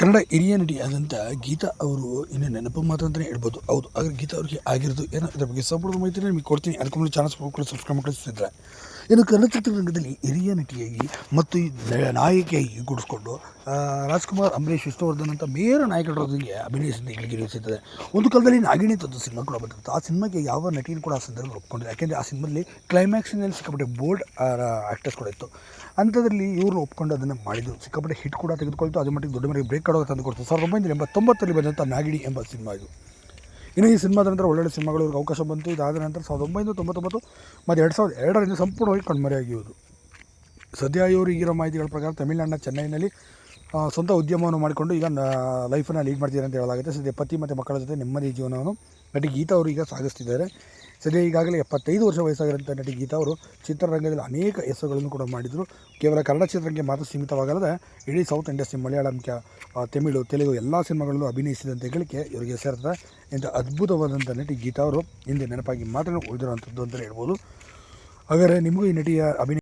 ಕನ್ನಡ ಹಿರಿಯ ನಟಿಯಾದಂಥ ಗೀತಾ ಅವರು ಇನ್ನು ನೆನಪು ಮಾತು ಅಂತಲೇ ಹೇಳ್ಬೋದು. ಹೌದು, ಆದರೆ ಗೀತಾ ಅವ್ರಿಗೆ ಆಗಿರೋದು ಏನೋ ಇದ್ರ ಬಗ್ಗೆ ಸಂಪೂರ್ಣ ಮಾಹಿತಿ ನಿಮಗೆ ಕೊಡ್ತೀನಿ. ಅದಕ್ಕೆ ಮುಂದೆ ಚಾನಲ್ ಕೂಡ ಸಬ್ಸ್ಕ್ರೈಬ್ ಮಾಡಿಸ್ತಿದ್ರೆ ಇನ್ನು ಕನ್ನಡ ಚಿತ್ರರಂಗದಲ್ಲಿ ಹಿರಿಯ ನಟಿಯಾಗಿ ಮತ್ತು ನಾಯಕಿಯಾಗಿ ಗುಡಿಸ್ಕೊಂಡು ರಾಜ್ಕುಮಾರ್, ಅಂಬರೀಷ್, ವಿಷ್ಣುವರ್ಧನ್ ಅಂತ ಮೇರ ನಾಯಕರೊಂದಿಗೆ ಅಭಿನಯಿಸಿದ ಗಳಿಗೆ ಸಿಗ್ತದೆ. ಒಂದು ಕಾಲದಲ್ಲಿ ನಾಗಿಣಿ ತಂದು ಸಿನಿಮಾ ಕೂಡ ಬಂದಿರುತ್ತೆ ಆ ಸಿನಿಮಾಗೆ ಯಾವ ನಟಿಯನ್ನು ಕೂಡ ಆ ಸಂದರ್ಭದಲ್ಲಿ ಒಪ್ಕೊಂಡಿಲ್ಲ. ಯಾಕೆಂದರೆ ಆ ಸಿನಿಮಾದಲ್ಲಿ ಕ್ಲೈಮ್ಯಾಕ್ಸಿನಲ್ಲಿ ಸಿಕ್ಕಾಪಟ್ಟೆ ಬೋಲ್ಡ್ ಆ್ಯಕ್ಟರ್ಸ್ ಕೂಡ ಇತ್ತು. ಅಂಥದ್ರಲ್ಲಿ ಇವರು ಒಪ್ಕೊಂಡು ಅದನ್ನು ಮಾಡಿದರು ಸಿಕ್ಕಾಪಟ್ಟೆ ಹಿಟ್ ಕೂಡ ತೆಗೆದುಕೊಳ್ತು. ಅದು ಮಟ್ಟಿಗೆ ದೊಡ್ಡ ಮನೆಗೆ ಬ್ರೇಕ್ ಕಾಡೋಕೆ ತಂದು ಕೊಡ್ತು ಸಾವಿರದ ಒಂಬೈನೂರ ಎಂಬತ್ತೊಂಬತ್ತರಲ್ಲಿ ಬಂದಂಥ ನಾಗಿಣಿ ಎಂಬ ಸಿನಿಮಾ ಇದು. ಇನ್ನು ಈ ಸಿನಿಮಾದ ನಂತರ ಒಳ್ಳೊಳ್ಳೆ ಸಿನಿಮಾಗಳು ಇವ್ರಿಗೆ ಅವಕಾಶ ಬಂತು. ಇದಾದ ನಂತರ ಸಾವಿರದ ಒಂಬೈನೂರ ತೊಂಬತ್ತೊಂಬತ್ತು ಮತ್ತು ಎರಡು ಸಾವಿರದ ಎರಡರಿಂದ ಸಂಪೂರ್ಣವಾಗಿ ಕಣ್ಮರೆಯಾಗಿರುವುದು. ಸದ್ಯ ಇವರು ಈಗಿರೋ ಮಾಹಿತಿಗಳ ಪ್ರಕಾರ ತಮಿಳುನಾಡಿನ ಚೆನ್ನೈನಲ್ಲಿ ಸ್ವಂತ ಉದ್ಯಮವನ್ನು ಮಾಡಿಕೊಂಡು ಈಗ ಲೈಫನ್ನು ಲೀಡ್ ಮಾಡ್ತಿದ್ದಾರೆ ಅಂತ ಹೇಳಲಾಗುತ್ತೆ. ಸದ್ಯ ಪತಿ ಮತ್ತು ಮಕ್ಕಳ ಜೊತೆ ನೆಮ್ಮದಿ ಜೀವನವನ್ನು ನಟಿ ಗೀತಾ ಅವರು ಈಗ ಸಾಗಿಸ್ತಿದ್ದಾರೆ. ಸದ್ಯ ಈಗಾಗಲೇ ಎಪ್ಪತ್ತೈದು ವರ್ಷ ವಯಸ್ಸಾಗಿರುವಂಥ ನಟಿ ಗೀತಾ ಅವರು ಚಿತ್ರರಂಗದಲ್ಲಿ ಅನೇಕ ಹೆಸರುಗಳನ್ನು ಕೂಡ ಮಾಡಿದರು. ಕೇವಲ ಕನ್ನಡ ಚಿತ್ರಕ್ಕೆ ಮಾತ್ರ ಸೀಮಿತವಾಗಲ್ಲದೆ, ಇಡೀ ಸೌತ್ ಇಂಡಸ್ಟ್ರಿ ಮಲಯಾಳಂ ತಮಿಳು, ತೆಲುಗು ಎಲ್ಲ ಸಿನಿಮಾಗಳಲ್ಲೂ ಅಭಿನಯಿಸಿದಂಥ ಹೇಳಿಕೆ ಇವರಿಗೆ ಸೇರ್ತದೆ. ಇಂಥ ಅದ್ಭುತವಾದಂಥ ನಟಿ ಗೀತಾ ಅವರು ಹಿಂದೆ ನೆನಪಾಗಿ ಮಾತ್ರ ಉಳಿದಿರುವಂಥದ್ದು ಅಂತಲೇ ಹೇಳ್ಬೋದು. ಹಾಗಾದರೆ ನಿಮಗೂ ಈ ನಟಿಯ ಅಭಿನಯ